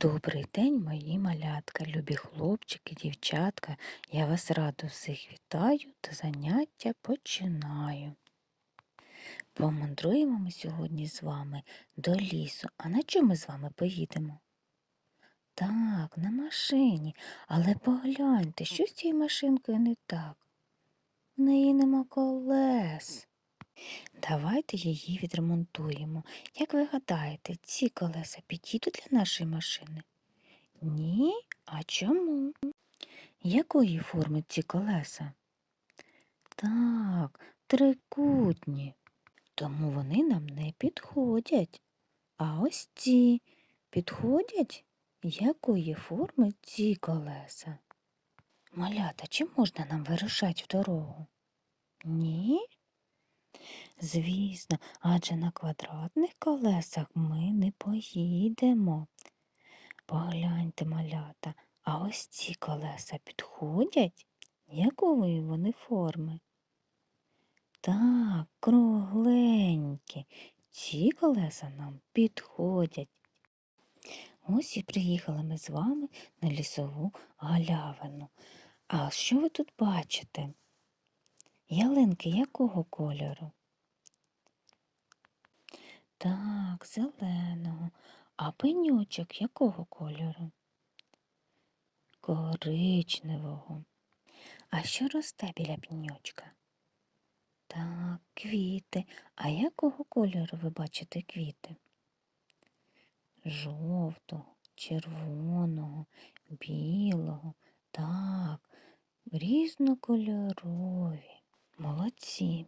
Добрий день, мої малятка, любі хлопчики, дівчатка. Я вас радо всіх вітаю та заняття починаю. Помандруємо ми сьогодні з вами до лісу. А на чому ми з вами поїдемо? Так, на машині. Але погляньте, що з цією машинкою не так? В неї нема колес. Давайте її відремонтуємо. Як ви гадаєте, ці колеса підійдуть для нашої машини? Ні? А чому? Якої форми ці колеса? Так, трикутні. Тому вони нам не підходять. А ось ці підходять? Якої форми ці колеса? Малята, чи можна нам вирушати в дорогу? Ні? Звісно, адже на квадратних колесах ми не поїдемо. Погляньте, малята, а ось ці колеса підходять? Якої вони форми? Так, кругленькі. Ці колеса нам підходять. Ось і приїхали ми з вами на лісову галявину. А що ви тут бачите? Ялинки якого кольору? Так, зеленого. А пенючок якого кольору? Коричневого. А що росте біля пеньочка? Так, квіти. А якого кольору ви бачите квіти? Жовтого, червоного, білого. Так, різнокольорові. Молодці.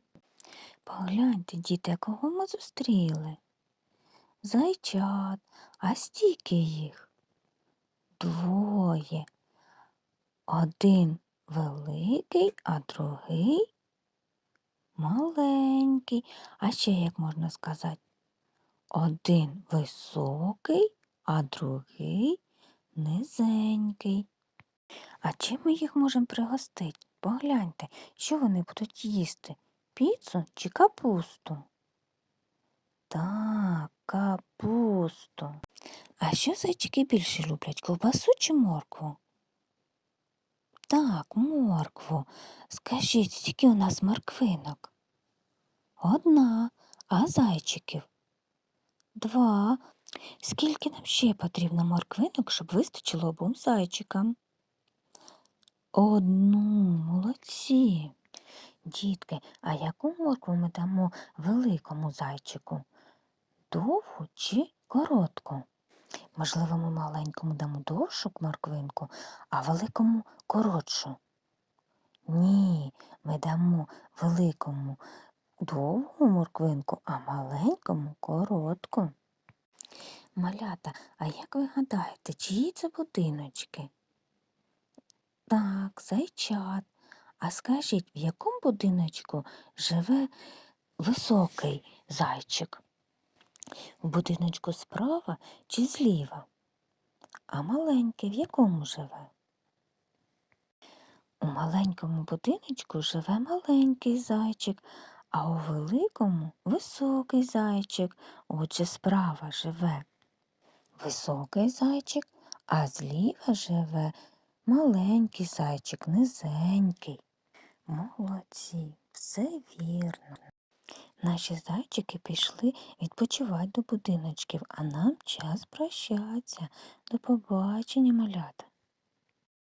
Погляньте, діти, а кого ми зустріли? Зайчат, а стільки їх? Двоє. Один великий, а другий маленький. А ще як можна сказати? Один високий, а другий низенький. А чим ми їх можемо пригостити? Погляньте, що вони будуть їсти? Піцу чи капусту? Так, капусту. А що зайчики більше люблять? Ковбасу чи моркву? Так, моркву. Скажіть, скільки у нас морквинок? Одна, а зайчиків? Два. Скільки нам ще потрібно морквинок, щоб вистачило обом зайчикам? Одну, молодці. Дітки, а яку моркву ми дамо великому зайчику? Довгу чи коротку? Можливо, ми маленькому дамо довшу морквинку, а великому коротшу. Ні, ми дамо великому довгу морквинку, а маленькому коротку. Малята, а як ви гадаєте, чиї це будиночки? Так, зайчат. А скажіть, в якому будиночку живе високий зайчик? У будиночку справа чи зліва? А маленький в якому живе? У маленькому будиночку живе маленький зайчик, а у великому високий зайчик. Отже, справа живе високий зайчик, а зліва живе маленький зайчик, низенький. Молодці, все вірно. Наші зайчики пішли відпочивати до будиночків, а нам час прощатися. До побачення, малята.